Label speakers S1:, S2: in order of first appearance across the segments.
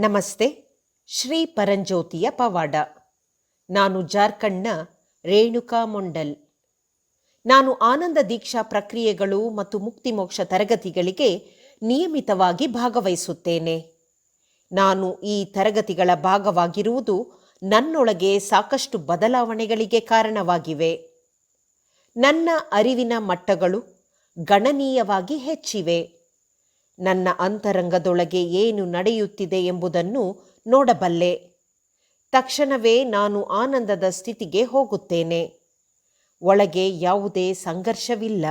S1: ನಮಸ್ತೆ, ಶ್ರೀ ಪರಂಜ್ಯೋತಿಯ ಪವಾಡ. ನಾನು ಜಾರ್ಖಂಡ್ನ ರೇಣುಕಾ ಮೊಂಡಲ್. ನಾನು ಆನಂದ ದೀಕ್ಷಾ ಪ್ರಕ್ರಿಯೆಗಳು ಮತ್ತು ಮುಕ್ತಿ ಮೋಕ್ಷ ತರಗತಿಗಳಿಗೆ ನಿಯಮಿತವಾಗಿ ಭಾಗವಹಿಸುತ್ತೇನೆ. ನಾನು ಈ ತರಗತಿಗಳ ಭಾಗವಾಗಿರುವುದು ನನ್ನೊಳಗೆ ಸಾಕಷ್ಟು ಬದಲಾವಣೆಗಳಿಗೆ ಕಾರಣವಾಗಿವೆ. ನನ್ನ ಅರಿವಿನ ಮಟ್ಟಗಳು ಗಣನೀಯವಾಗಿ ಹೆಚ್ಚಿವೆ. ನನ್ನ ಅಂತರಂಗದೊಳಗೆ ಏನು ನಡೆಯುತ್ತಿದೆ ಎಂಬುದನ್ನು ನೋಡಬಲ್ಲೆ. ತಕ್ಷಣವೇ ನಾನು ಆನಂದದ ಸ್ಥಿತಿಗೆ ಹೋಗುತ್ತೇನೆ. ಒಳಗೆ ಯಾವುದೇ ಸಂಘರ್ಷವಿಲ್ಲ.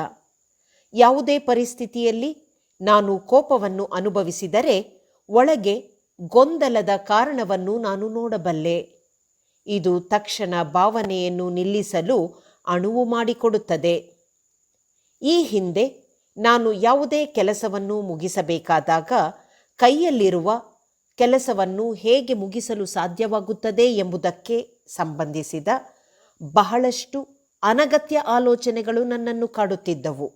S1: ಯಾವುದೇ ಪರಿಸ್ಥಿತಿಯಲ್ಲಿ ನಾನು ಕೋಪವನ್ನು ಅನುಭವಿಸಿದರೆ ಒಳಗೆ ಗೊಂದಲದ ಕಾರಣವನ್ನು ನಾನು ನೋಡಬಲ್ಲೆ. ಇದು ತಕ್ಷಣ ಭಾವನೆಯನ್ನು ನಿಲ್ಲಿಸಲು ಅಣುವು ಮಾಡಿಕೊಡುತ್ತದೆ. ಈ ಹಿಂದೆ ನಾನು ಯಾವುದೇ ಕೆಲಸವನ್ನು ಮುಗಿಸಬೇಕಾದಾಗ ಕೈಯಲ್ಲಿರುವ ಕೆಲಸವನ್ನು ಹೇಗೆ ಮುಗಿಸಲು ಸಾಧ್ಯವಾಗುತ್ತದೆ ಎಂಬುದಕ್ಕೆ ಸಂಬಂಧಿಸಿದ ಬಹಳಷ್ಟು ಅನಗತ್ಯ ಆಲೋಚನೆಗಳು ನನ್ನನ್ನು ಕಾಡುತ್ತಿದ್ದವು.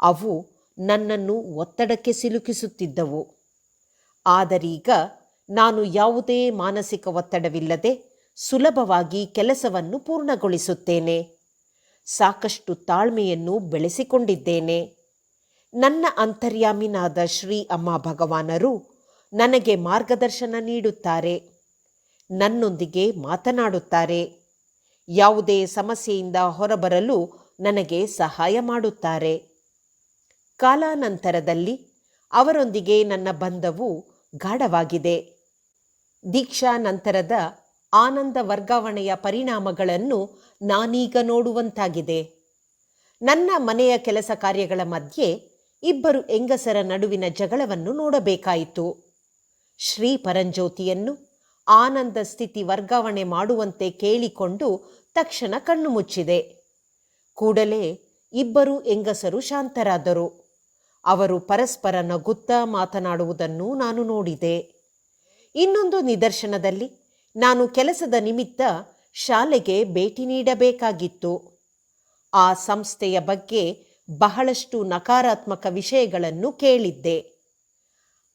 S1: ಅವು ನನ್ನನ್ನು ಒತ್ತಡಕ್ಕೆ ಸಿಲುಕಿಸುತ್ತಿದ್ದವು. ಆದರೀಗ ನಾನು ಯಾವುದೇ ಮಾನಸಿಕ ಒತ್ತಡವಿಲ್ಲದೆ ಸುಲಭವಾಗಿ ಕೆಲಸವನ್ನು ಪೂರ್ಣಗೊಳಿಸುತ್ತೇನೆ. ಸಾಕಷ್ಟು ತಾಳ್ಮೆಯನ್ನು ಬೆಳೆಸಿಕೊಂಡಿದ್ದೇನೆ. ನನ್ನ ಅಂತರ್ಯಾಮಿನಾದ ಶ್ರೀ ಅಮ್ಮ ಭಗವಾನರು ನನಗೆ ಮಾರ್ಗದರ್ಶನ ನೀಡುತ್ತಾರೆ. ನನ್ನೊಂದಿಗೆ ಮಾತನಾಡುತ್ತಾರೆ. ಯಾವುದೇ ಸಮಸ್ಯೆಯಿಂದ ಹೊರಬರಲು ನನಗೆ ಸಹಾಯ ಮಾಡುತ್ತಾರೆ. ಕಾಲಾನಂತರದಲ್ಲಿ ಅವರೊಂದಿಗೆ ನನ್ನ ಬಂಧವು ಗಾಢವಾಗಿದೆ. ದೀಕ್ಷಾ ನಂತರದ ಆನಂದ ವರ್ಗಾವಣೆಯ ಪರಿಣಾಮಗಳನ್ನು ನಾನೀಗ ನೋಡುವಂತಾಗಿದೆ. ನನ್ನ ಮನೆಯ ಕೆಲಸ ಕಾರ್ಯಗಳ ಮಧ್ಯೆ ಇಬ್ಬರು ಹೆಂಗಸರ ನಡುವಿನ ಜಗಳವನ್ನು ನೋಡಬೇಕಾಯಿತು. ಶ್ರೀ ಪರಂಜ್ಯೋತಿಯನ್ನು ಆನಂದ ಸ್ಥಿತಿ ವರ್ಗಾವಣೆ ಮಾಡುವಂತೆ ಕೇಳಿಕೊಂಡು ತಕ್ಷಣ ಕಣ್ಣು ಮುಚ್ಚಿದೆ. ಕೂಡಲೇ ಇಬ್ಬರು ಹೆಂಗಸರು ಶಾಂತರಾದರು. ಅವರು ಪರಸ್ಪರ ನಗುತ್ತಾ ಮಾತನಾಡುವುದನ್ನು ನಾನು ನೋಡಿದೆ. ಇನ್ನೊಂದು ನಿದರ್ಶನದಲ್ಲಿ ನಾನು ಕೆಲಸದ ನಿಮಿತ್ತ ಶಾಲೆಗೆ ಭೇಟಿ ನೀಡಬೇಕಾಗಿತ್ತು. ಆ ಸಂಸ್ಥೆಯ ಬಗ್ಗೆ ಬಹಳಷ್ಟು ನಕಾರಾತ್ಮಕ ವಿಷಯಗಳನ್ನು ಕೇಳಿದ್ದೆ.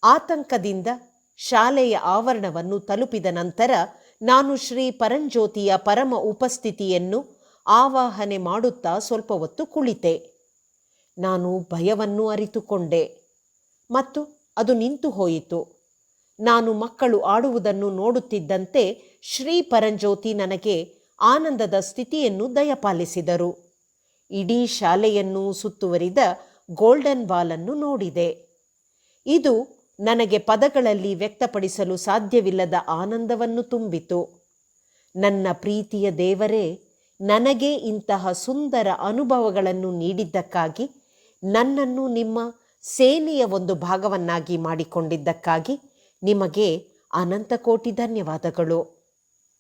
S1: ಆತಂಕದಿಂದ ಶಾಲೆಯ ಆವರಣವನ್ನು ತಲುಪಿದ ನಂತರ ನಾನು ಶ್ರೀ ಪರಂಜ್ಯೋತಿಯ ಪರಮ ಉಪಸ್ಥಿತಿಯನ್ನು ಆವಾಹನೆ ಮಾಡುತ್ತಾ ಸ್ವಲ್ಪ ಹೊತ್ತು ಕುಳಿತೆ. ನಾನು ಭಯವನ್ನು ಅರಿತುಕೊಂಡೆ ಮತ್ತು ಅದು ನಿಂತು ಹೋಯಿತು. ನಾನು ಮಕ್ಕಳು ಆಡುವುದನ್ನು ನೋಡುತ್ತಿದ್ದಂತೆ ಶ್ರೀ ಪರಂಜ್ಯೋತಿ ನನಗೆ ಆನಂದದ ಸ್ಥಿತಿಯನ್ನು ದಯಪಾಲಿಸಿದರು. ಇಡೀ ಶಾಲೆಯನ್ನು ಸುತ್ತುವರಿದ ಗೋಲ್ಡನ್ ವಾಲನ್ನು ನೋಡಿದೆ. ಇದು ನನಗೆ ಪದಗಳಲ್ಲಿ ವ್ಯಕ್ತಪಡಿಸಲು ಸಾಧ್ಯವಿಲ್ಲದ ಆನಂದವನ್ನು ತುಂಬಿತು. ನನ್ನ ಪ್ರೀತಿಯ ದೇವರೇ, ನನಗೆ ಇಂತಹ ಸುಂದರ ಅನುಭವಗಳನ್ನು ನೀಡಿದ್ದಕ್ಕಾಗಿ, ನನ್ನನ್ನು ನಿಮ್ಮ ಸೇನೆಯ ಒಂದು ಭಾಗವನ್ನಾಗಿ ಮಾಡಿಕೊಂಡಿದ್ದಕ್ಕಾಗಿ ನಿಮಗೆ ಅನಂತ ಕೋಟಿ ಧನ್ಯವಾದಗಳು.